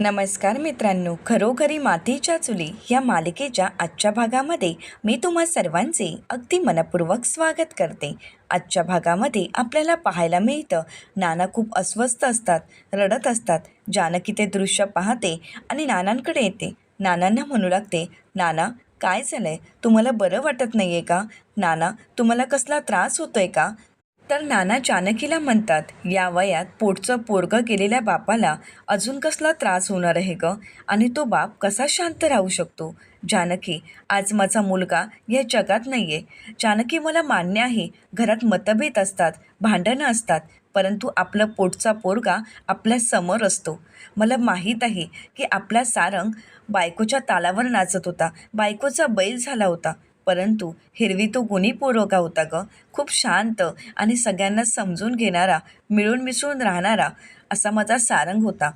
नमस्कार मित्रांनो खरोखरी मातीच्या चुली या मालिकेच्या आजच्या भागामध्ये मी तुम्हा सर्वांचे अगदी मनपूर्वक स्वागत करते. आजच्या भागामध्ये आपल्याला पाहायला मिळतं नाना खूप अस्वस्थ असतात रडत असतात जानकी ते दृश्य पाहते आणि नानांकडे येते. नानांना म्हणू लागते नाना काय झालं आहे तुम्हाला बरं वाटत नाही आहे का? नाना तुम्हाला कसला त्रास होतोय का? तर नाना जानकीला म्हणतात या वयात पोटचं पोरगं गेलेल्या बापाला अजून कसला त्रास होणार आहे ग? आणि तो बाप कसा शांत राहू शकतो? जानकी आज माझा मुलगा या जगात नाही आहे जानकी मला मान्य आहे घरात मतभेद असतात भांडणं असतात परंतु आपलं पोटचा पोरगा आपल्यासमोर असतो. मला माहीत आहे की आपला सारंग बायकोच्या तालावर नाचत होता बायकोचा बैल झाला होता. परंतु हिरवी तो गुणी पोरगा होता ग. खूप शांत आणि सगळ्यांना समजून घेणारा मिळून मिसळून राहणारा असा माझा सारंग होता.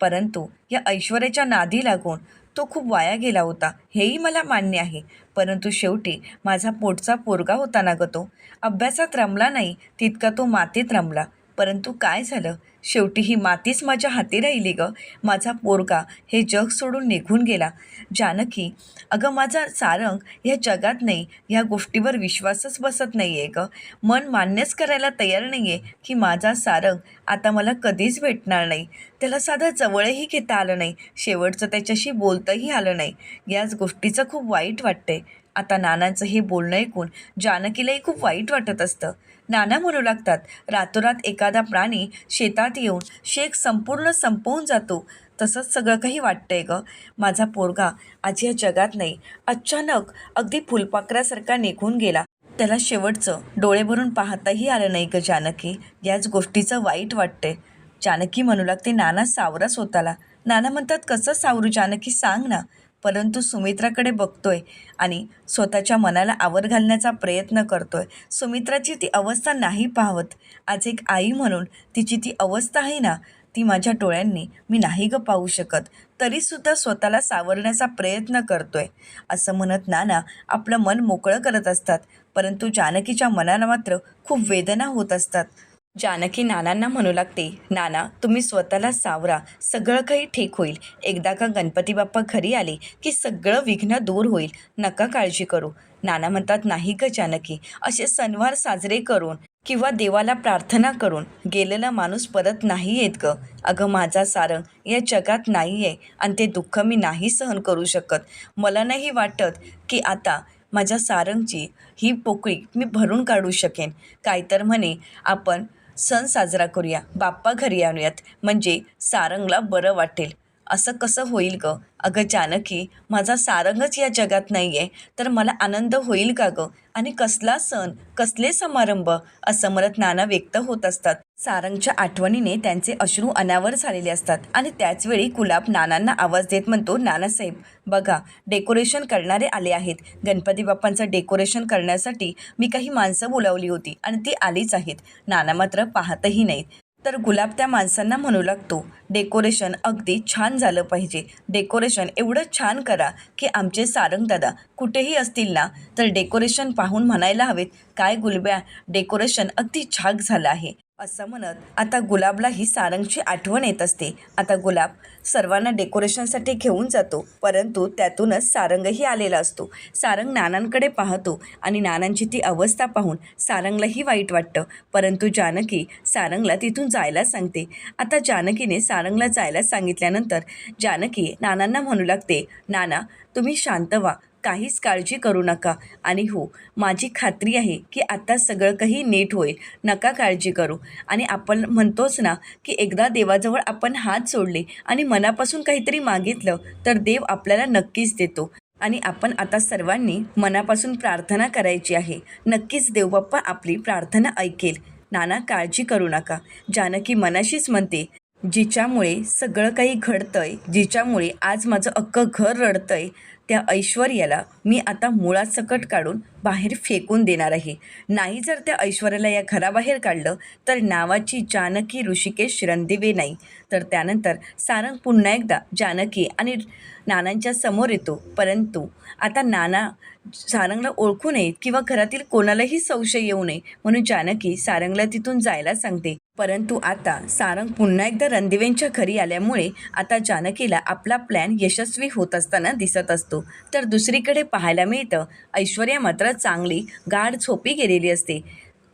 परंतु या ऐश्वर्याच्या नादी लागून तो खूप वाया गेला होता. हेही मला मान्य आहे. परंतु शेवटी माझा पोटचा पोरगा होता ना ग तो. अभ्यासात रमला नाही तितका तो मातीत रमला. परंतु काय झालं? शेवटी ही मातीच माझ्या हाती राहिली ग. माझा पोरगा हे जग सोडून निघून गेला. जानकी अगं माझा सारंग ह्या जगात नाही ह्या गोष्टीवर विश्वासच बसत नाही आहे गं. मन मान्यच करायला तयार नाही आहे की माझा सारंग आता मला कधीच भेटणार नाही. त्याला साधं जवळही घेता आलं नाही शेवटचं त्याच्याशी बोलतंही आलं नाही. याच गोष्टीचं खूप वाईट वाटतंय. आता नानांचं हे बोलणं ऐकून जानकीलाही खूप वाईट वाटत असतं. नाना म्हणू लागतात. रातोरात एखादा प्राणी शेतात येऊन शेक संपूर्ण संपवून जातो. तसंच सगळं काही वाटतंय ग. माझा पोरगा आज या जगात नाही. अचानक अगदी फुलपाखरासारखा निघून गेला. त्याला शेवटचं डोळे भरून पाहताही आलं नाही ग जानकी. याच गोष्टीचं वाईट वाटतंय. जानकी म्हणू लागते नाना सावरा स्वतःला. नाना म्हणतात कसं सावरू? जानकी सांग ना. परंतु सुमित्राकडे बघतोय आणि स्वतःच्या मनाला आवर घालण्याचा प्रयत्न करतोय. सुमित्राची ती अवस्था नाही पाहत. आज एक आई म्हणून तिची ती अवस्था आहे ना ती माझ्या डोळ्यांनी मी नाही ग पाहू शकत. तरीसुद्धा स्वतःला सावरण्याचा प्रयत्न करतोय. असं म्हणत नाना आपलं मन मोकळं करत असतात. परंतु जानकीच्या मनाला मात्र खूप वेदना होत असतात. जानकी नानांना म्हणू लागते नाना तुम्ही स्वतःला सावरा सगळं काही ठीक होईल. एकदा का गणपती बाप्पा घरी आले की सगळं विघ्न दूर होईल. नका काळजी करू. नाना म्हणतात नाही ग जानकी असे सणवार साजरे करून किंवा देवाला प्रार्थना करून गेलेला माणूस परत नाही येत ग. अगं माझा सारंग या जगात नाही आहे आणि ते दुःख मी नाही सहन करू शकत. मला नाही वाटत की आता माझ्या सारंगची ही पोकळी मी भरून काढू शकेन. काय तर म्हणे आपण सण साजरा करूया. बाप्पा घरी आणूयात. म्हणजे सारंगला बरं वाटेल. असं कसं होईल ग? अगं जानकी माझा सारंगच या जगात नाही आहे तर मला आनंद होईल का ग? आणि कसला सण कसले समारंभ? असं म्हणत नाना व्यक्त होत असतात. सारंगच्या आठवणीने त्यांचे अश्रू अनावर झालेले असतात आणि त्याचवेळी गुलाब नानांना आवाज देत म्हणतो नानासाहेब बघा डेकोरेशन करणारे आले आहेत. गणपती बाप्पांचं डेकोरेशन करण्यासाठी मी काही माणसं बोलावली होती आणि ती आलीच आहेत. नाना मात्र पाहतही नाहीत. तर गुलाब त्या माणसांना म्हणू लागतो डेकोरेशन अगदी छान झालं पाहिजे. डेकोरेशन एवढं छान करा की आमचे सारंगदादा कुठेही असतील ना तर डेकोरेशन पाहून म्हणायला हवेत काय गुलब्या डेकोरेशन अगदी छाक झालं आहे. असं म्हणत आता गुलाबलाही सारंगची आठवण येत असते. आता गुलाब सर्वांना डेकोरेशनसाठी घेऊन जातो परंतु त्यातूनच सारंगही आलेला असतो. सारंग नानांकडे पाहतो आणि नानांची ती अवस्था पाहून सारंगलाही वाईट वाटतं. परंतु जानकी सारंगला तिथून जायला सांगते. आता जानकीने सारंगला जायला सांगितल्यानंतर जानकी नानांना म्हणू लागते नाना तुम्ही शांत व्हा. काहीच काळजी करू नका. आणि हो माझी खात्री आहे की आता सगळं काही नीट होईल. नका काळजी करू. आणि आपण म्हणतोच ना की एकदा देवाजवळ आपण हात सोडले आणि मनापासून काहीतरी मागितलं तर देव आपल्याला नक्कीच देतो. आणि आपण आता सर्वांनी मनापासून प्रार्थना करायची आहे. नक्कीच देवबाप्पा आपली प्रार्थना ऐकेल. नाना काळजी करू नका. जानकी मनाशीच म्हणते जिच्यामुळे सगळं काही घडतंय जिच्यामुळे आज माझं अख्खं घर रडतंय त्या ऐश्वर्याला मी आता मुळासकट काढून बाहेर फेकून देणार आहे. नाही जर त्या ऐश्वर्याला या घराबाहेर काढलं तर नावाची जानकी ऋषिकेश रणदिवे नाही. तर त्यानंतर सारंग पुन्हा एकदा जानकी आणि नानांच्या समोर येतो. परंतु आता नाना सारंगला ओळखू नयेत किंवा घरातील कोणालाही संशय येऊ नये म्हणून जानकी सारंगला तिथून जायला सांगते. परंतु आता सारंग पुन्हा एकदा रणदिवेंच्या घरी आल्यामुळे आता जानकीला आपला प्लॅन यशस्वी होत असताना दिसत असतो. तर दुसरीकडे पाहायला मिळतं ऐश्वर्या मात्र चांगली गाढ झोपी गेलेली असते.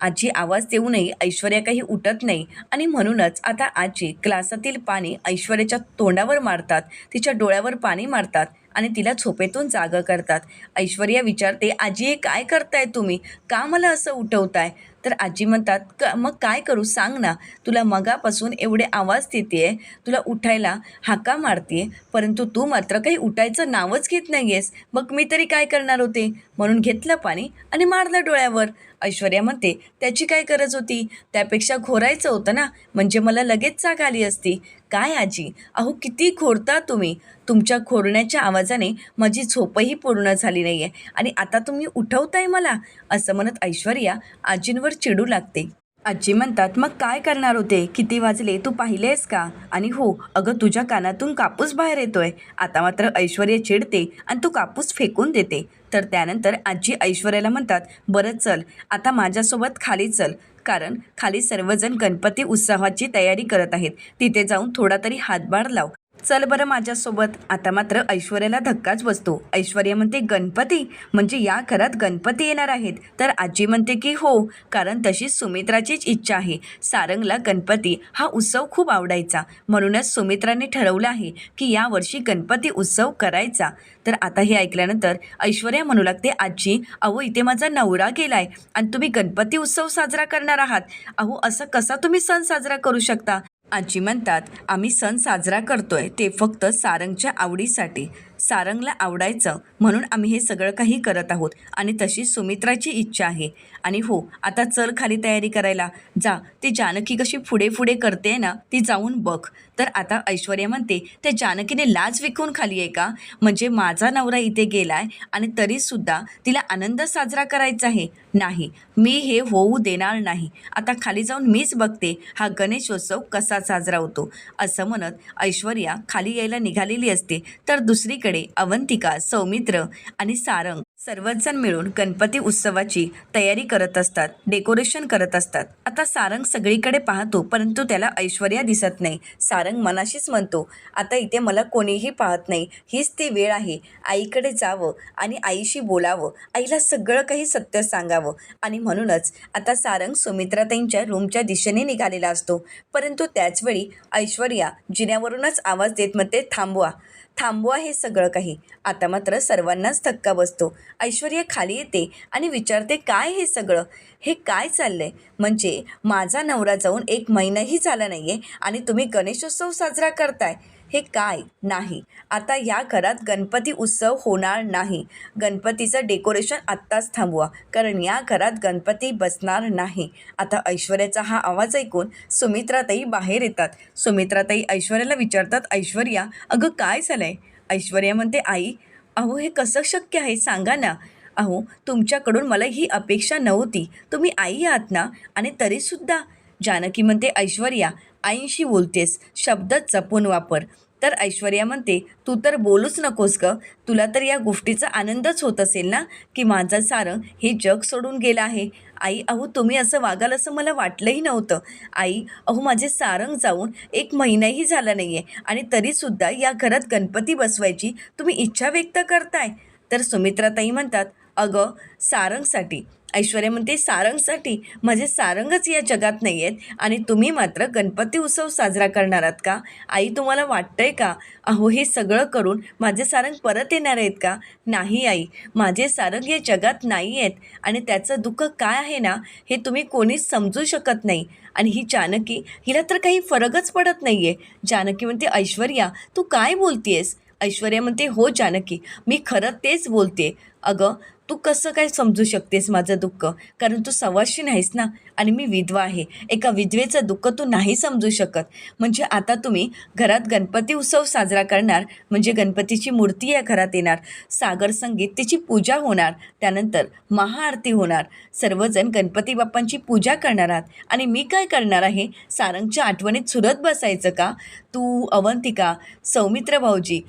आजी आवाज देऊनही ऐश्वर्या काही उठत नाही आणि म्हणूनच आता आजी ग्लासातील पाणी ऐश्वर्याच्या तोंडावर मारतात तिच्या डोळ्यावर पाणी मारतात. आणि तिला झोपेतून जागं करतात. ऐश्वर्या विचारते आजी हे काय करताय तुम्ही? का मला असं उठवताय? तर आजी म्हणतात क मग काय करू? सांग ना. तुला मगापासून एवढे आवाज देते तुला उठायला हाका मारते परंतु तू मात्र काही उठायचं नावच घेत नाही आहेस मग मी तरी काय करणार होते? म्हणून घेतलं पाणी आणि मारलं डोळ्यावर. ऐश्वर्या म्हणते त्याची काय गरज होती? त्यापेक्षा घोरायचं होतं ना. म्हणजे मला लगेच जाग आली असती. काय आजी? अहो किती खोरता तुम्ही. तुमच्या खोरण्याच्या आवाजाने माझी झोपही पूर्ण झाली नाही आहे आणि आता तुम्ही उठवताय मला. असं म्हणत ऐश्वर्या आजींवर चिडू लागते. आजी म्हणतात मग काय करणार होते? किती वाजले? तू पाहिलेस का? आणि हो अगं तुझ्या कानातून कापूस बाहेर येतोय. आता मात्र ऐश्वर्या चिडते आणि तू कापूस फेकून देते. तर त्यानंतर आजी ऐश्वर्याला म्हणतात बरं चल. आता माझ्यासोबत खाली चल. कारण खाली सर्वजण गणपती उत्सवाची तयारी करत आहेत. तिथे जाऊन थोडा तरी हातभार लाव. चल बरं माझ्यासोबत. आता मात्र ऐश्वर्याला धक्काच बसतो. ऐश्वर्या म्हणते गणपती? म्हणजे या घरात गणपती येणार आहेत. तर आजी म्हणते की हो कारण तशी सुमित्राचीच इच्छा आहे. सारंगला गणपती हा उत्सव खूप आवडायचा. म्हणूनच सुमित्राने ठरवलं आहे की यावर्षी गणपती उत्सव करायचा. तर आता हे ऐकल्यानंतर ऐश्वर्या म्हणू लागते आजी अहो इथे माझा नवरा गेलाय आणि तुम्ही गणपती उत्सव साजरा करणार आहात. अहो असं कसा तुम्ही सण साजरा करू शकता? आजी म्हणतात आम्ही सण साजरा करतोय ते फक्त सारंगच्या आवडीसाठी. सारंगला आवडायचं म्हणून आम्ही हे सगळं काही करत आहोत आणि तशी सुमित्राची इच्छा आहे. आणि हो आता चल खाली तयारी करायला. जा ती जानकी कशी पुढे पुढे करते ना ती जाऊन बघ. तर आता ऐश्वर्या म्हणते त्या जानकीने लाज विकून खाली आहे का? म्हणजे माझा नवरा इथे गेलाय आणि तरीसुद्धा तिला आनंद साजरा करायचा आहे. नाही मी हे होऊ देणार नाही. आता खाली जाऊन मीच बघते हा गणेशोत्सव कसा साजरा होतो. असं म्हणत ऐश्वर्या खाली यायला निघालेली असते. तर दुसरीकडे अवंतिका सौमित्र आणि सारंग सर्वजण मिळून गणपती उत्सवाची तयारी करत असतात डेकोरेशन करत असतात. आता सारंग सगळीकडे पाहतो परंतु त्याला ऐश्वर्या दिसत नाही. सारंग मनाशीच म्हणतो आता इथे मला कोणीही पाहत नाही. हीच ती वेळ आहे. आईकडे जावं आणि आईशी बोलावं. आईला सगळं काही सत्य सांगावं. आणि म्हणूनच आता सारंग सुमित्राताईंच्या रूमच्या दिशेने निघालेला असतो. परंतु त्याचवेळी ऐश्वर्या जिन्यावरूनच आवाज देत म्हणते थांबवा. थांबवा हे सगळं काही. आता मात्र सर्वांनाच धक्का बसतो. ऐश्वर्या खाली येते आणि विचारते काय हे सगळं? हे काय चाललंय? म्हणजे माझा नवरा जाऊन एक महिनाही झाला नाही आहे आणि तुम्ही गणेशोत्सव साजरा करताय. हे काय? नाही. आता या घरात गणपती उत्सव होणार नाही. गणपतीचं डेकोरेशन आत्ताच थांबवा कारण या घरात गणपती बसणार नाही. आता ऐश्वर्याचा हा आवाज ऐकून सुमित्राताई बाहेर येतात. सुमित्राताई ऐश्वर्याला विचारतात ऐश्वर्या अगं काय झालंय? ऐश्वर्या म्हणते आई अहो हे कसं शक्य आहे? सांगा ना. अहो तुमच्याकडून मला ही अपेक्षा नव्हती. तुम्ही आई आहात ना? आणि तरीसुद्धा. जानकी म्हणते ऐश्वर्या आईंशी बोलतेस शब्द जपून वापर. तर ऐश्वर्या म्हणते तू तर बोलूच नकोस ग. तुला तर या गोष्टीचा आनंदच होत असेल ना? की माझं सारं हे जग सोडून गेलं आहे. आई अहो तुम्ही असं वागाल असं मला वाटलंही नव्हतं. आई अहो माझे सारंग जाऊन एक महिनाही झाला नाही आहे आणि तरीसुद्धा या घरात गणपती बसवायची तुम्ही इच्छा व्यक्त करताय. तर सुमित्राताई म्हणतात अगं सारंगसाठी. ऐश्वर्या म्हणते सारंगसाठी माझे सारंगच या जगात नाही आहेत आणि तुम्ही मात्र गणपती उत्सव साजरा करणार आहात का? आई तुम्हाला वाटतंय का? अहो हे सगळं करून माझे सारंग परत येणार आहेत का? नाही आई. माझे सारंग या जगात नाही आहेत आणि त्याचं दुःख काय आहे ना हे तुम्ही कोणीच समजू शकत नाही. आणि ही जानकी हिला तर काही फरकच पडत नाही आहे जानकी म्हणते ऐश्वर्या तू काय बोलतेस ऐश्वर्या म्हणते हो जानकी मी खरं तेच बोलते अगं तू कसं काय समजू शकतेस माझं दुःख? कारण तू सवाशी नाहीस ना. आणि मी विधवा आहे. एका विधवेचं दुःख तू नाही समजू शकत. म्हणजे आता तुम्ही घरात गणपती उत्सव साजरा करणार. म्हणजे गणपतीची मूर्ती या घरात येणार. सागर संगीत तिची पूजा होणार. त्यानंतर महाआरती होणार. सर्वजण गणपती बाप्पांची पूजा करणार आहात. आणि मी काय करणार आहे? सारंगच्या आठवणीत सुरत बसायचं का? तू अवंतिका सौमित्र भाऊजी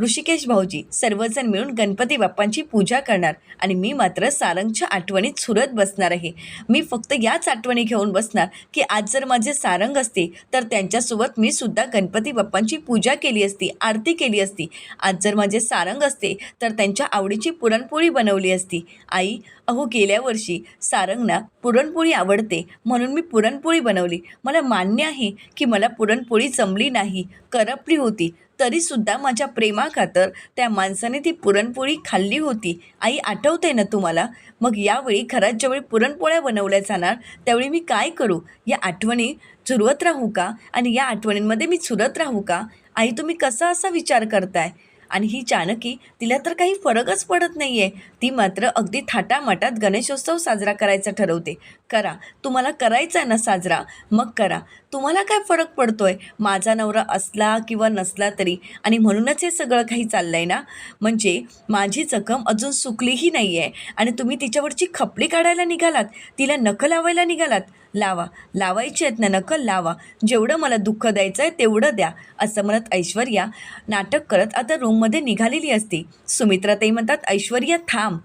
ऋषिकेश भाऊजी सर्वजण मिळून गणपती बाप्पांची पूजा करणार आणि मी मात्र सारंगच्या आठवणीत सुरत बसणार आहे. मी फक्त याच आठवणी घेऊन बसणार की आज जर माझे सारंग असते तर त्यांच्यासोबत मी सुद्धा गणपती बाप्पांची पूजा केली असती आरती केली असती. आज जर माझे सारंग असते तर त्यांच्या आवडीची पुरणपोळी बनवली असती. आई अहो गेल्या वर्षी सारंगना पुरणपोळी आवडते म्हणून मी पुरणपोळी बनवली. मला मान्य आहे की मला पुरणपोळी जमली नाही करपली होती. तरीसुद्धा माझ्या प्रेमाखातर त्या माणसाने ती पुरणपोळी खाल्ली होती. आई आठवते ना तुम्हाला? मग यावेळी घरात ज्यावेळी पुरणपोळ्या बनवल्या जाणार त्यावेळी मी काय करू? या आठवणी चुरवत राहू का? आणि या आठवणींमध्ये मी चुरत राहू का? आई तुम्ही कसा असा विचार करताय? आणि ही जानकी तिला तर काही फरकच पडत नाही आहे ती मात्र अगदी थाटामाटात गणेशोत्सव साजरा करायचा ठरवते. करा तुम्हाला करायचा आहे ना साजरा? मग करा. तुम्हाला काय फरक पडतोय? माझा नवरा असला किंवा नसला तरी. आणि म्हणूनच हे सगळं काही चाललं आहे ना? म्हणजे माझी जखम अजून सुकलीही नाही आहे आणि तुम्ही तिच्यावरची खपली काढायला निघालात? तिला नखं लावायला निघालात? लावा. लावायची आहेत ना नखं? लावा. जेवढं मला दुःख द्यायचं आहे तेवढं द्या. असं म्हणत ऐश्वर्या नाटक करत आता रूममध्ये निघालेली असते. सुमित्राताई म्हणतात ऐश्वर्या थांब.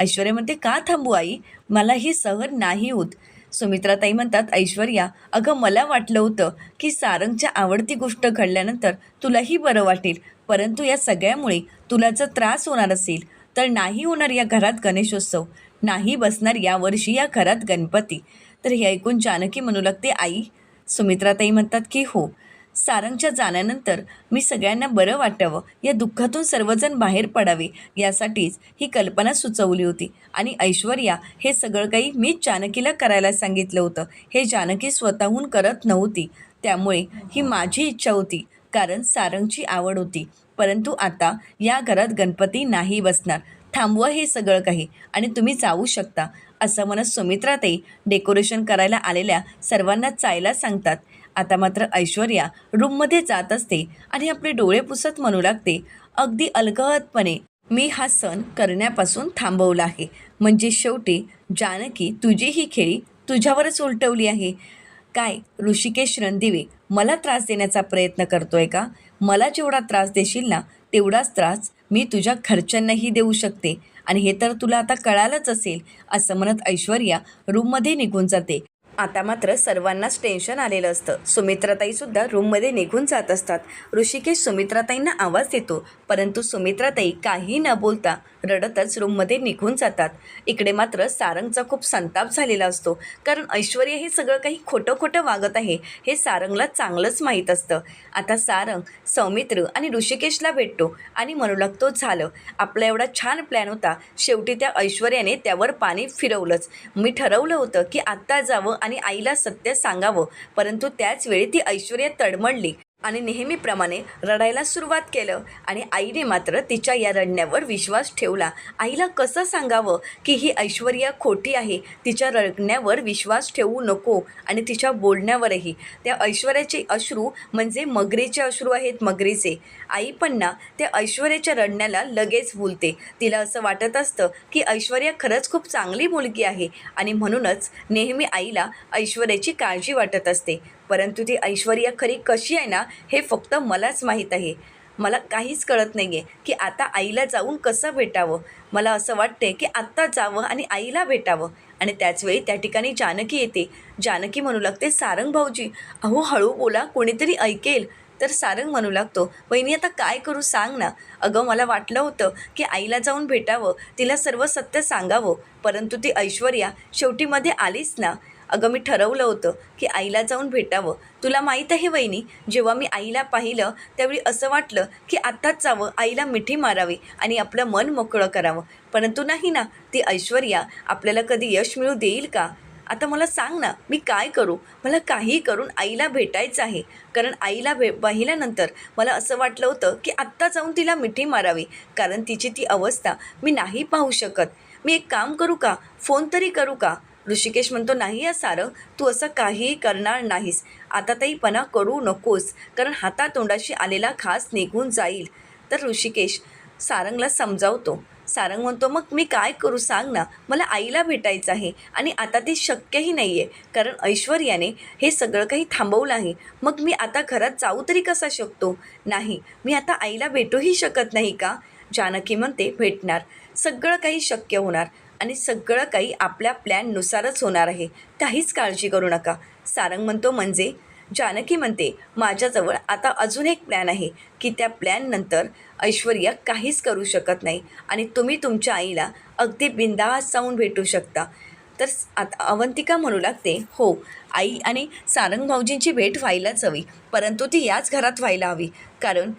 ऐश्वर्या म्हणते का थांबू आई? मला ही सहन नाही होत. सुमित्राताई म्हणतात ऐश्वर्या अगं मला वाटलं होतं की सारंगच्या आवडती गोष्ट घडल्यानंतर तुलाही बरं वाटेल परंतु या सगळ्यामुळे तुला जर त्रास होणार असेल तर नाही होणार या घरात गणेशोत्सव नाही बसणार यावर्षी या घरात गणपती. तर हे ऐकून जानकी म्हणू लागते आई. सुमित्राताई म्हणतात की हो. सारंगच्या जाण्यानंतर मी सगळ्यांना बरं वाटावं या दुःखातून सर्वजण बाहेर पडावे यासाठीच ही कल्पना सुचवली होती. आणि ऐश्वर्या हे सगळं काही मीच जानकीला करायला सांगितलं होतं. हे जानकी स्वतःहून करत नव्हती. त्यामुळे ही माझी इच्छा होती कारण सारंगची आवड होती. परंतु आता या घरात गणपती नाही बसणार. थांबवा हे सगळं काही आणि तुम्ही जाऊ शकता असं म्हणत सुमित्राताई डेकोरेशन करायला आलेल्या सर्वांना चायला सांगतात. आता मात्र ऐश्वर्या रूममध्ये जात असते आणि आपले डोळे पुसत म्हणू लागते अगदी अलगदपणे मी हा सण करण्यापासून थांबवला आहे. म्हणजे शेवटी जानकी तुझी ही खेळी तुझ्यावरच उलटवली आहे. काय ऋषिकेश रणदिवे मला त्रास देण्याचा प्रयत्न करतोय का? मला जेवढा त्रास देशील ना तेवढाच त्रास मी तुझ्या घरच्यांनाही देऊ शकते. आणि हे तर तुला आता कळालंच असेल असं म्हणत ऐश्वर्या रूममध्ये निघून जाते. आता मात्र सर्वांनाच टेन्शन आलेलं असतं. सुमित्राताईसुद्धा रूममध्ये निघून जात असतात. ऋषिकेश सुमित्राताईंना आवाज देतो परंतु सुमित्राताई काही न बोलता रडतच रूममध्ये निघून जातात. इकडे मात्र सारंगचा खूप संताप झालेला असतो. कारण ऐश्वर्या हे सगळं काही खोटं खोटं वागत आहे हे सारंगला चांगलंच माहीत असतं. आता सारंग सौमित्र आणि ऋषिकेशला भेटतो आणि म्हणू लागतो झालं. आपला एवढा छान प्लॅन होता. शेवटी त्या ऐश्वर्याने त्यावर पाणी फिरवलंच. मी ठरवलं होतं की आत्ता जावं आणि आईला सत्य सांगावं. परंतु त्याच वेळी ती ऐश्वर्या तडमडली. आणि नेहमीप्रमाणे रडायला सुरुवात केलं आणि आईने मात्र तिच्या या रडण्यावर विश्वास ठेवला. आईला कसं सांगावं की ही ऐश्वर्या खोटी आहे तिच्या रडण्यावर विश्वास ठेवू नको आणि तिच्या बोलण्यावरही. त्या ऐश्वर्याचे अश्रू म्हणजे मगरीचे अश्रू आहेत मगरीचे. आई पण ना त्या ऐश्वर्याच्या रडण्याला लगेच बोलते तिला असं वाटत असतं की ऐश्वर्या खरंच खूप चांगली मुलगी आहे आणि म्हणूनच नेहमी आईला ऐश्वर्याची काळजी वाटत असते. परंतु ती ऐश्वर्या खरी कशी आहे ना हे फक्त मलाच माहीत आहे. मला काहीच कळत नाही आहे की आता आईला जाऊन कसं भेटावं. मला असं वाटते की आत्ता जावं आणि आईला भेटावं. आणि त्याचवेळी त्या ठिकाणी जानकी येते. जानकी म्हणू लागते सारंग भाऊजी अहो हळू बोला कोणीतरी ऐकेल. तर सारंग म्हणू लागतो वहिनी आता काय करू सांग ना. अगं मला वाटलं होतं की आईला जाऊन भेटावं तिला सर्व सत्य सांगावं. परंतु ती ऐश्वर्या शेवटीमध्ये आलीच ना. अगं मी ठरवलं होतं की आईला जाऊन भेटावं. तुला माहीत आहे वहिनी जेव्हा मी आईला पाहिलं त्यावेळी असं वाटलं की आत्ताच जावं आईला मिठी मारावी आणि आपलं मन मोकळं करावं. परंतु नाही ना ती ऐश्वर्या आपल्याला कधी यश मिळू देईल का? आता मला सांग ना मी काय करू? मला काही करून आईला भेटायचं आहे. कारण आईला भे पाहिल्यानंतर मला असं वाटलं होतं की आत्ता जाऊन तिला मिठी मारावी. कारण तिची ती अवस्था मी नाही पाहू शकत. मी एक काम करू का? फोन तरी करू का? ऋषिकेश म्हणतो नाही या सारं तू असं काहीही करणार नाहीस. आता ताईपणा करू नकोस कारण हातातोंडाशी आलेला खास निघून जाईल. तर ऋषिकेश सारंगला समजावतो. सारंग म्हणतो मग मी काय करू सांग ना मला आईला भेटायचं आहे आणि आता ते शक्यही नाही आहे कारण ऐश्वर्याने हे सगळं काही थांबवलं आहे. मग मी आता घरात जाऊ तरी कसा शकतो? नाही मी आता आईला भेटूही शकत नाही का? जानकी म्हणते भेटणार. सगळं काही शक्य होणार. आणि सगळं काही आपल्या प्लॅननुसारच होणार आहे. काहीच काळजी करू नका. सारंग म्हणतो म्हणजे? जानकी म्हणते माझ्याजवळ आता अजून एक प्लॅन आहे की त्या प्लॅननंतर ऐश्वर्या काहीच करू शकत नाही आणि तुम्ही तुमच्या आईला अगदी बिंदास जाऊन भेटू शकता. तर आता अवंतिका म्हणू लागते हो आई आणि सारंग भाऊजींची भेट व्हायलाच हवी परंतु ती याच घरात व्हायला हवी कारण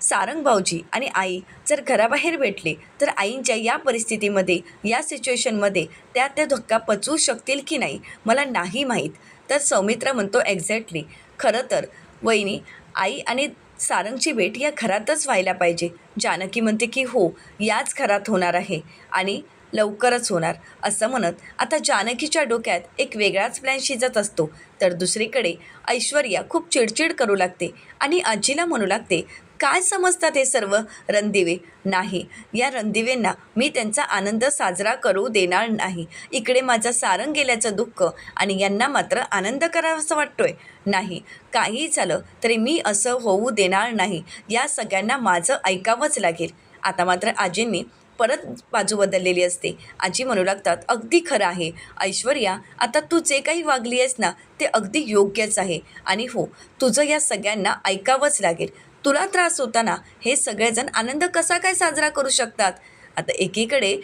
सारंग भाऊजी आणि आई जर घराबाहेर भेटले तर आईंच्या या परिस्थितीमध्ये या सिच्युएशनमध्ये त्या त्या धक्का पचवू शकतील की नाही मला नाही माहीत. तर सौमित्र म्हणतो एक्झॅक्टली. खरं तर वहिनी आई आणि सारंगची भेट या घरातच व्हायला पाहिजे. जानकी म्हणते की हो याच घरात होणार आहे आणि लवकरच होणार. असं म्हणत आता जानकीच्या डोक्यात एक वेगळाच प्लॅन शिजत असतो. तर दुसरीकडे ऐश्वर्या खूप चिडचिड करू लागते आणि आजीला म्हणू लागते काय समजतात हे सर्व? रणदिवे. नाही. या रणदिवेंना मी त्यांचा आनंद साजरा करू देणार नाही. इकडे माझं सारंग गेल्याचं दुःख आणि यांना मात्र आनंद करावासा वाटतोय. नाही. काहीही झालं तरी मी असं होऊ देणार नाही. या सगळ्यांना माझं ऐकावंच लागेल. आता मात्र आजींनी परत बाजू बदललेली असते. आजी म्हणू लागतात अगदी खरं आहे. ऐश्वर्या आता तू जे काही वागली आहेस ना ते अगदी योग्यच आहे. आणि हो तुझं या सगळ्यांना ऐकावंच लागेल. तुला त्रास होताना हे सगळेजण आनंद कसा काय साजरा करू शकतात? आता एकीकडे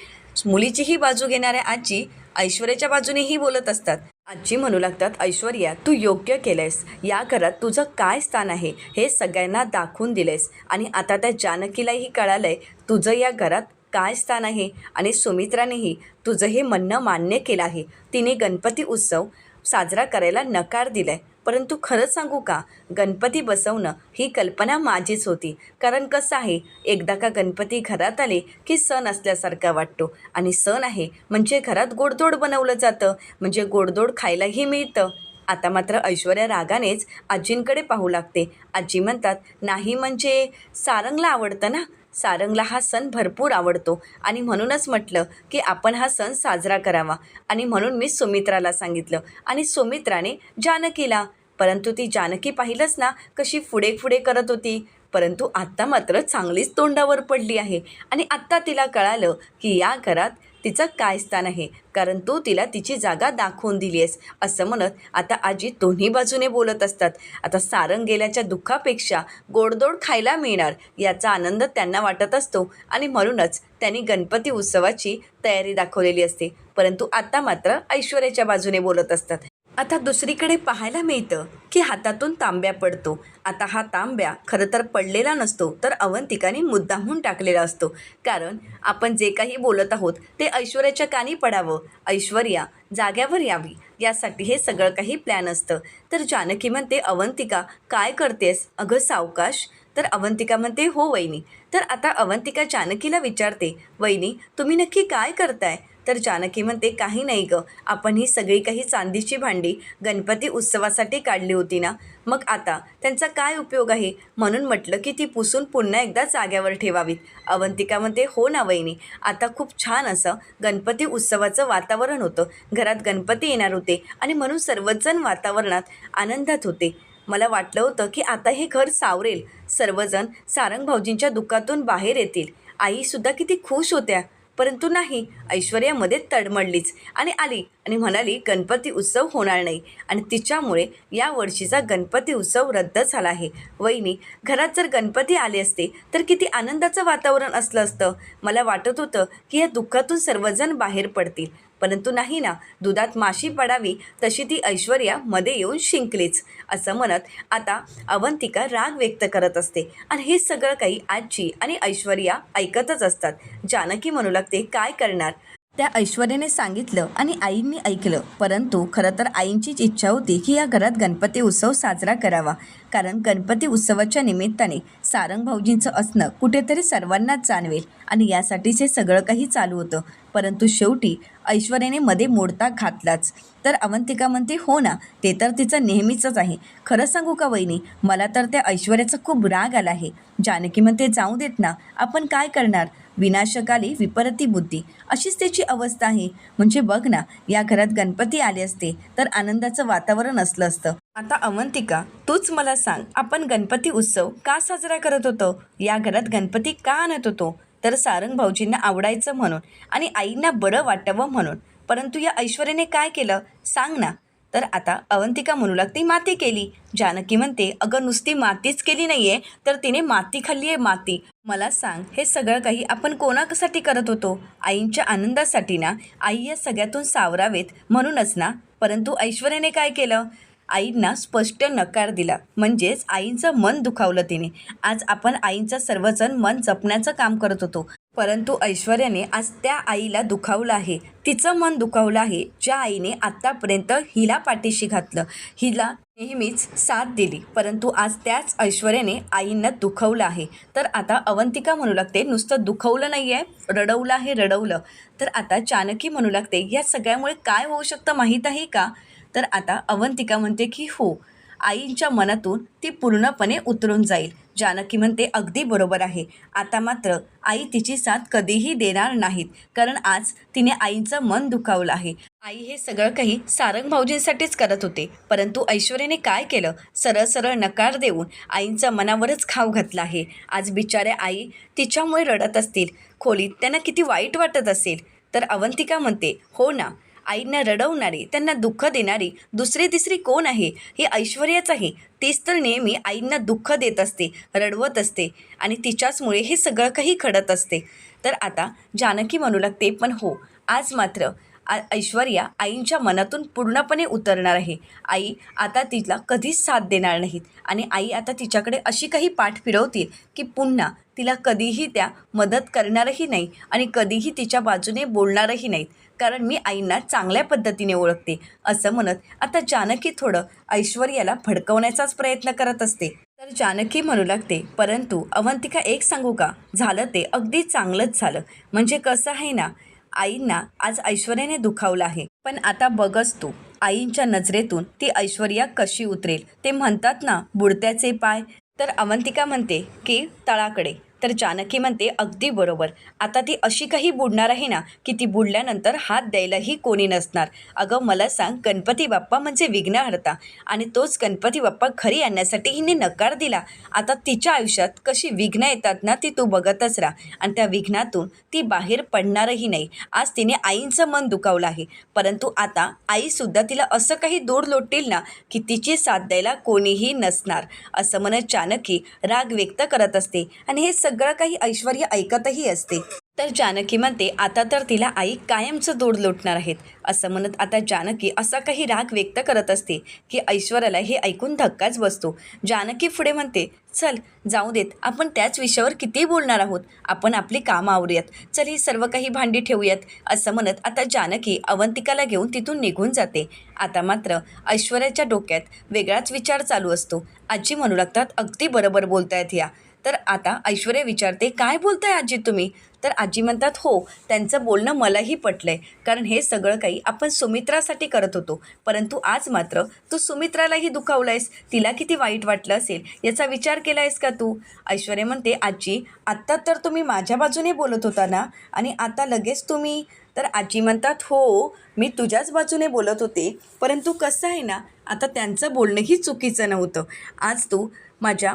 मुलीचीही बाजू घेणाऱ्या आजी ऐश्वर्याच्या बाजूनेही बोलत असतात. आजी म्हणू लागतात ऐश्वर्या तू योग्य केलंयस. या घरात तुझं काय स्थान आहे हे सगळ्यांना दाखवून दिलंयस. आणि आता त्या जानकीलाही कळालंय तुझं या घरात काय स्थान आहे? आणि सुमित्रानेही तुझं हे म्हणणं मान्य केलं आहे. तिने गणपती उत्सव साजरा करायला नकार दिलाय. परंतु खरं सांगू का? गणपती बसवणं ही कल्पना माझीच होती. कारण कसं आहे एकदा का गणपती घरात आले की सण असल्यासारखा वाटतो. आणि सण आहे म्हणजे घरात गोडधोड बनवलं जातं. म्हणजे गोडधोड खायलाही मिळतं. आता मात्र ऐश्वर्या रागानेच आजींकडे पाहू लागते. आजी म्हणतात नाही म्हणजे सारंगला आवडतं ना? सारंगला हा सण भरपूर आवडतो. आणि म्हणूनच म्हटलं की आपण हा सण साजरा करावा. आणि म्हणून मी सुमित्राला सांगितलं. आणि सुमित्राने जानकीला परंतु ती जानकी पाहिलंच ना कशी फुडे फुडे करत होती. परंतु आत्ता मात्र चांगलीच तोंडावर पडली आहे. आणि आत्ता तिला कळालं की या घरात तिचं काय स्थान आहे? कारण तू तिला तिची जागा दाखवून दिली आहेस असं म्हणत आता आजी दोन्ही बाजूने बोलत असतात. आता सारंग गेल्याच्या दुःखापेक्षा गोडदोड खायला मिळणार याचा आनंद त्यांना वाटत असतो आणि म्हणूनच त्यांनी गणपती उत्सवाची तयारी दाखवलेली असते. परंतु आता मात्र ऐश्वर्याच्या बाजूने बोलत असतात. आता दुसरीकडे पाहायला मिळतं की हातातून तांब्या पडतो. आता हा तांब्या खरं तर पडलेला नसतो तर अवंतिकाने मुद्दाहून टाकलेला असतो. कारण आपण जे काही बोलत आहोत ते ऐश्वर्याच्या कानी पडावं. ऐश्वर्या जाग्यावर यावी. यासाठी हे सगळं काही प्लॅन असतं. तर जानकी म्हणते अवंतिका काय करतेस? अगं सावकाश. तर अवंतिका म्हणते हो वहिनी. तर आता अवंतिका जानकीला विचारते वहिनी तुम्ही नक्की काय करताय? तर जानकी म्हणते काही नाही गं. आपण ही सगळी काही चांदीची भांडी गणपती उत्सवासाठी काढली होती ना? मग आता त्यांचा काय उपयोग आहे? म्हणून म्हटलं की ती पुसून पुन्हा एकदा जाग्यावर ठेवावीत. अवंतिका म्हणते हो ना वहिनी. आता खूप छान असं गणपती उत्सवाचं वातावरण होतं. घरात गणपती येणार होते आणि म्हणून सर्वजण वातावरणात आनंदात होते. मला वाटलं होतं की आता हे घर सावरेल. सर्वजण सारंग भाऊजींच्या दुःखातून बाहेर येतील. आईसुद्धा किती खुश होत्या. परंतु नाही ऐश्वर्यामध्ये तडमडलीच. आणि आली आणि म्हणाली गणपती उत्सव होणार नाही. आणि तिच्यामुळे या वर्षीचा गणपती उत्सव रद्द झाला आहे. वहिनी घरात जर गणपती आले असते तर किती आनंदाचं वातावरण असलं असतं. मला वाटत होतं की या दुःखातून सर्वजण बाहेर पडतील. परंतु नाही ना दुधात माशी पडावी तशी ती ऐश्वर्या मध्ये येऊन शिंकलीच असं म्हणत आता अवंतिका राग व्यक्त करत असते. आणि हे सगळं काही आजी आणि ऐश्वर्या ऐकतच असतात. जानकी म्हणू लागते काय करणार? त्या ऐश्वर्याने सांगितलं आणि आईंनी ऐकलं. परंतु खरं तर आईंचीच इच्छा होती की या घरात गणपती उत्सव साजरा करावा. कारण गणपती उत्सवाच्या निमित्ताने सारंग भाऊजींचं असणं कुठेतरी सर्वांनाच जाणवेल आणि यासाठीच हे सगळं काही चालू होतं. परंतु शेवटी ऐश्वर्याने मध्ये मोडता घातलाच. तर अवंतिका म्हणते हो ना ते तर तिचं नेहमीचंच आहे. खरं सांगू का वहिनी? मला तर त्या ऐश्वर्याचा खूप राग आला आहे. जानकी म्हणते जाऊ देत ना आपण काय करणार? विनाशकाली विपरती बुद्धी. अशीच त्याची अवस्था आहे. म्हणजे बघ ना या घरात गणपती आले असते तर आनंदाचं वातावरण असलं असतं. आता अवंतिका तूच मला सांग आपण गणपती उत्सव का साजरा करत होतो? या घरात गणपती का आणत होतो? तर सारंग भाऊजींना आवडायचं म्हणून आणि आईंना बरं वाटावं म्हणून. परंतु या ऐश्वर्याने काय केलं? सांग ना. तर आता अवंतिका म्हणू लागते माती केली. जानकी म्हणते अगं नुसती मातीच केली नाहीये तर तिने माती खाल्ली आहे माती. मला सांग हे सगळं काही आपण कोणासाठी करत होतो? आईंच्या आनंदासाठी ना? आई या सगळ्यातून सावरावेत म्हणूनच ना? परंतु ऐश्वर्याने काय केलं? आईंना स्पष्ट नकार दिला. म्हणजेच आईंचं मन दुखावलं तिने. आज आपण आईंचं सर्वजण मन जपण्याचं काम करत होतो. परंतु ऐश्वर्याने आज त्या आईला दुखावलं आहे. तिचं मन दुखावलं आहे. ज्या आईने आत्तापर्यंत हिला पाठीशी घातलं हिला नेहमीच साथ दिली. परंतु आज त्याच ऐश्वर्याने आईंना दुखवलं आहे. तर आता अवंतिका म्हणू लागते नुसतं दुखवलं नाही आहे रडवलं आहे रडवलं. तर आता जानकी म्हणू लागते या सगळ्यामुळे काय होऊ शकतं माहीत आहे का? तर आता अवंतिका म्हणते की हो आईंच्या मनातून ती पूर्णपणे उतरून जाईल. जानकी म्हणते अगदी बरोबर आहे. आता मात्र आई तिची साथ कधीही देणार नाहीत कारण आज तिने आईंचं मन दुखावलं आहे. आई हे सगळं काही सारंग भाऊजींसाठीच करत होते परंतु ऐश्वर्याने काय केलं? सरळ सरळ नकार देऊन आईंचा मनावरच खाव घातला आहे. आज बिचारे आई तिच्यामुळे रडत असतील. खोलीत त्यांना किती वाईट वाटत असेल. तर अवंतिका म्हणते हो ना आईंना रडवणारी त्यांना दुःख देणारी दुसरी तिसरी कोण आहे? ही ऐश्वर्याच आहे. तीच तर नेहमी आईंना दुःख देत असते रडवत असते आणि तिच्याचमुळे हे सगळं काही घडत असते. तर आता जानकी म्हणू लागते पण हो आज मात्र आ ऐश्वर्या आईंच्या मनातून पूर्णपणे उतरणार आहे. आई आता तिला कधीच साथ देणार नाहीत आणि आई आता तिच्याकडे अशी काही पाठ फिरवतील की पुन्हा तिला कधीही त्या मदत करणारही नाही आणि कधीही तिच्या बाजूने बोलणारही नाहीत. कारण मी आईंना चांगल्या पद्धतीने ओळखते असं म्हणत आता जानकी थोडं ऐश्वर्याला भडकवण्याचाच प्रयत्न करत असते. तर जानकी म्हणू लागते परंतु अवंतिका एक सांगू का? झालं ते अगदी चांगलंच झालं. म्हणजे कसं आहे ना आईंना आज ऐश्वर्याने दुखावलं आहे. पण आता बघच तू आईंच्या नजरेतून ती ऐश्वर्या कशी उतरेल? ते म्हणतात ना बुडत्याचे पाय. तर अवंतिका म्हणते की तळाकडे. तर जानकी म्हणते अगदी बरोबर. आता ती अशी काही बुडणार आहे ना की ती बुडल्यानंतर हात द्यायलाही कोणी नसणार. अगं मला सांग गणपती बाप्पा म्हणजे विघ्नहर्ता. आणि तोच गणपती बाप्पा घरी आणण्यासाठी हिने नकार दिला. आता तिच्या आयुष्यात कशी विघ्न येतात ना ती तू बघतच राहा. आणि त्या विघ्नातून ती बाहेर पडणारही नाही. आज तिने आईंचं मन दुखावलं आहे. परंतु आता आईसुद्धा तिला असं काही दूर लोटतील ना की तिची साथ द्यायला कोणीही नसणार. असं म्हणत जानकी राग व्यक्त करत असते. आणि हे सगळं काही ऐश्वर्य ऐकतही असते. तर जानकी म्हणते आता तर तिला आई कायमचं दोड लोटणार आहेत. असं म्हणत आता जानकी असा काही राग व्यक्त करत असते की ऐश्वर्याला हे ऐकून धक्काच बसतो. जानकी पुढे म्हणते चल जाऊ देत. आपण त्याच विषयावर किती बोलणार आहोत? आपण आपली कामं आवरूयात. चल ही सर्व काही भांडी ठेवूयात. असं म्हणत आता जानकी अवंतिकाला घेऊन तिथून निघून जाते. आता मात्र ऐश्वर्याच्या डोक्यात वेगळाच विचार चालू असतो. आजी म्हणू लागतात अगदी बरोबर बोलतायत या तर आता ऐश्वर्या विचारते काय बोलताय आजी तुम्ही? तर आजी म्हणतात हो त्यांचं बोलणं मलाही पटलं आहे कारण हे सगळं काही आपण सुमित्रासाठी करत होतो. परंतु आज मात्र तू सुमित्रालाही दुखावलं आहेस तिला किती वाईट वाटलं असेल याचा विचार केला आहेस का तू? ऐश्वर्या म्हणते आजी आत्ता तर तुम्ही माझ्या बाजूने बोलत होता ना? आणि आता लगेच तुम्ही? तर आजी म्हणतात हो मी तुझ्याच बाजूने बोलत होते परंतु कसं आहे ना आता त्यांचं बोलणंही चुकीचं नव्हतं. आज तू माझ्या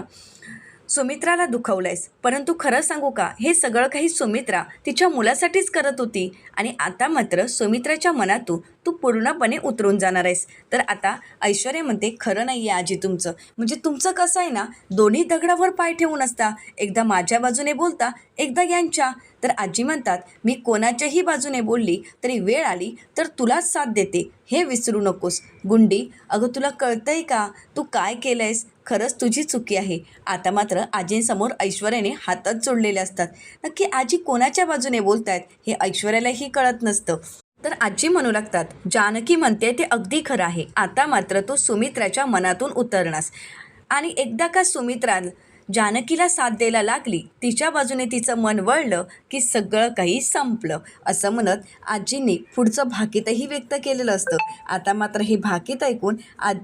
सुमित्राला दुखवलंयस. आहेस परंतु खरं सांगू का? हे सगळं काही सुमित्रा तिच्या मुलासाठीच करत होती. आणि आता मात्र सुमित्राच्या मनातून तू पूर्णपणे उतरून जाणार आहेस. तर आता ऐश्वर्या म्हणते खरं नाही आहे आजी तुमचं. म्हणजे तुमचं कसं आहे ना दोन्ही दगडावर पाय ठेवून असता. एकदा माझ्या बाजूने बोलता एकदा यांच्या. तर आजी म्हणतात मी कोणाच्याही बाजूने बोलली तरी वेळ आली तर तुलाच साथ देते. हे विसरू नकोस. गुंडी अगं तुला कळतंय का? तू काय केलं आहेस खरंच तुझी चुकी आहे. आता मात्र आजींसमोर ऐश्वर्याने हातात जोडलेले असतात. नक्की आजी कोणाच्या बाजूने बोलत आहेत हे ऐश्वर्यालाही कळत नसतं. तर आजी म्हणू लागतात जानकी म्हणते ते अगदी खरं आहे. आता मात्र तू सुमित्राच्या मनातून उतरणास. आणि एकदा का सुमित्रा जानकीला साथ द्यायला लागली तिच्या बाजूने तिचं मन वळलं की सगळं काही संपलं असं म्हणत आजींनी पुढचं भाकीतही व्यक्त केलेलं असतं. आता मात्र हे भाकीत ऐकून आज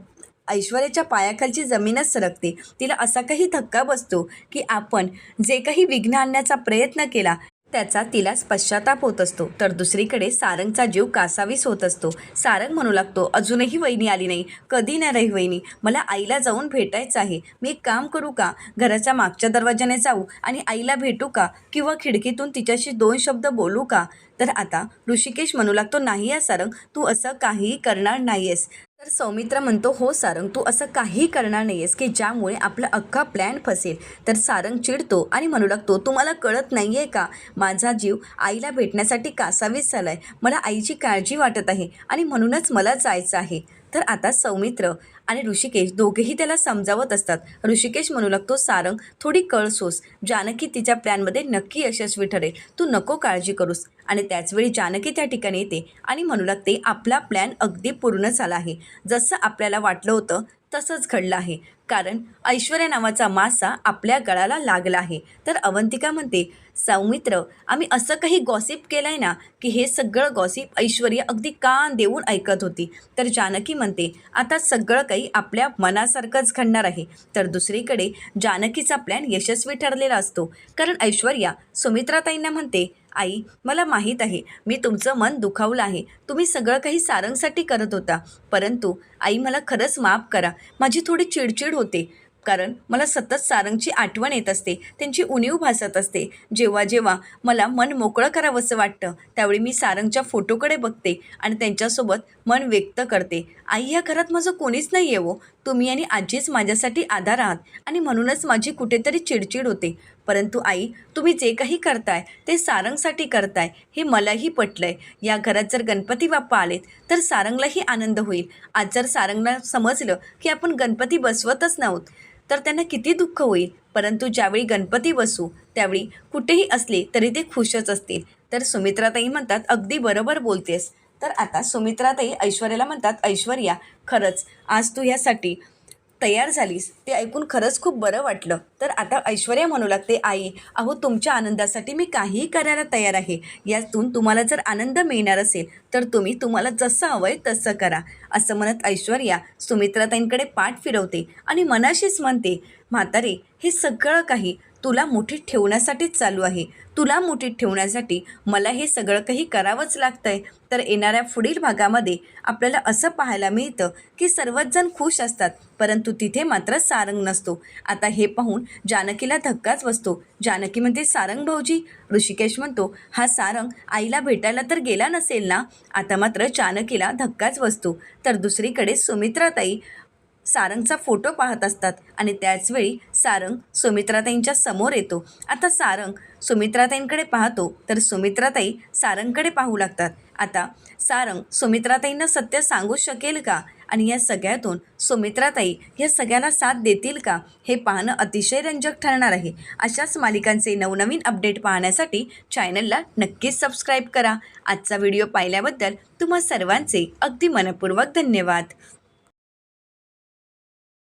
ऐश्वर्याच्या पायाखालची जमीनच सरकते. तिला असा काही धक्का बसतो की आपण जे काही विघ्न आणण्याचा प्रयत्न केला त्याचा तिलाच पश्चाताप होत असतो. तर दुसरीकडे सारंगचा जीव कासावीस होत असतो. सारंग म्हणू लागतो अजूनही वहिनी आली नाही. कधी नाही राही वहिनी? मला आईला जाऊन भेटायचं आहे. मी एक काम करू का? घराच्या मागच्या दरवाजाने जाऊ आणि आईला भेटू का? किंवा खिडकीतून तिच्याशी दोन शब्द बोलू का? तर आता ऋषिकेश म्हणू लागतो नाही आहे सारंग तू असं काहीही करणार नाही आहेस तर सौमित्र म्हणतो हो सारंग तू असं काही करणार नाही आहेस की ज्यामुळे आपला अख्खा प्लॅन फसेल. तर सारंग चिडतो आणि म्हणू लागतो तुम्हाला कळत नाही आहे का? माझा जीव आईला भेटण्यासाठी कासावीस झाला आहे मला आईची काळजी वाटत आहे आणि म्हणूनच मला जायचं आहे. तर आता सौमित्र आणि ऋषिकेश दोघेही त्याला समजावत असतात. ऋषिकेश म्हणू लागतो सारंग थोडी कळसोस. जानकी तिच्या प्लॅनमध्ये नक्की यशस्वी ठरेल. तू नको काळजी करूस. आणि त्याचवेळी जानकी त्या ठिकाणी येते आणि म्हणू लागते आपला प्लॅन अगदी पूर्ण झाला आहे. जसं आपल्याला वाटलं होतं तसंच घडलं आहे. कारण ऐश्वर्या नावाचा मासा आपल्या गळाला लागला आहे. तर अवंतिका म्हणते सौमित्र आम्ही असं काही गॉसिप केलं आहे ना की हे सगळं गॉसिप ऐश्वर्या अगदी कान देऊन ऐकत होती. तर जानकी म्हणते आता सगळं काही आपल्या मनासारखंच घडणार आहे. तर दुसरीकडे जानकीचा प्लॅन यशस्वी ठरलेला असतो. कारण ऐश्वर्या सुमित्राताईंना म्हणते आई मला माहीत आहे मी तुमचं मन दुखावलं आहे. तुम्ही सगळं काही सारंगसाठी करत होता. परंतु आई मला खरंच माफ करा. माझी थोडी चिडचिड होते. कारण मला सतत सारंगची आठवण येत असते. त्यांची उणीव भासत असते. जेव्हा जेव्हा मला मन मोकळं करावंसं वाटतं त्यावेळी मी सारंगच्या फोटोकडे बघते आणि त्यांच्यासोबत मन व्यक्त करते. आई ह्या घरात माझं कोणीच नाही आहे हो. तुम्ही आणि आजीच माझ्यासाठी आधार आहात. आणि म्हणूनच माझी कुठेतरी चिडचिड होते. परंतु आई तुम्ही जे काही करताय ते सारंगसाठी करताय हे मलाही पटलंय. या घरात जर गणपती बाप्पा आलेत तर सारंगलाही आनंद होईल. आज जर सारंगला समजलं की आपण गणपती बसवतच नव्हत तर त्यांना किती दुःख होईल. परंतु ज्यावेळी गणपती बसू त्यावेळी कुठेही असले तरी ते खुशच असतील. तर सुमित्राताई म्हणतात अगदी बरोबर बोलतेस. तर आता सुमित्राताई ऐश्वर्याला म्हणतात ऐश्वर्या खरंच आज तू ह्यासाठी तयार झालीस. ते ऐकून खरंच खूप बरं वाटलं. तर आता ऐश्वर्या म्हणू लागते आई अहो तुमच्या आनंदासाठी मी काहीही करायला तयार आहे. यातून तुम्हाला जर आनंद मिळणार असेल तर तुम्ही तुम्हाला जसं हवं आहे तसं करा. असं म्हणत ऐश्वर्या सुमित्राताईंकडे पाठ फिरवते आणि मनाशीच म्हणते म्हातारे हे सगळं काही तुला मुठीत ठेवण्यासाठीच चालू आहे. तुला मुठीत ठेवण्यासाठी मला हे सगळं काही करावंच लागतं आहे तर येणाऱ्या पुढील भागामध्ये आपल्याला असं पाहायला मिळतं की सर्वच जण खुश असतात परंतु तिथे मात्र सारंग नसतो. आता हे पाहून जानकीला धक्काच बसतो. जानकी म्हणते सारंग भाऊजी ऋषिकेश म्हणतो हा सारंग आईला भेटायला तर गेला नसेल ना? आता मात्र जानकीला धक्काच बसतो. तर दुसरीकडे सुमित्राताई सारंगचा फोटो पाहत असतात आणि त्याचवेळी सारंग सुमित्राताईंच्या समोर येतो. आता सारंग सुमित्राताईंकडे पाहतो तर सुमित्राताई सारंगकडे पाहू लागतात. आता सारंग सुमित्राताईंना सत्य सांगू शकेल का? आणि या सगळ्यातून सुमित्राताई या सगळ्याला साथ देतील का? हे पाहणं अतिशय रंजक ठरणार आहे. अशाच मालिकांचे नवनवीन अपडेट पाहण्यासाठी चॅनलला नक्कीच सबस्क्राईब करा. आजचा व्हिडिओ पाहिल्याबद्दल तुम्हा सर्वांचे अगदी मनपूर्वक धन्यवाद.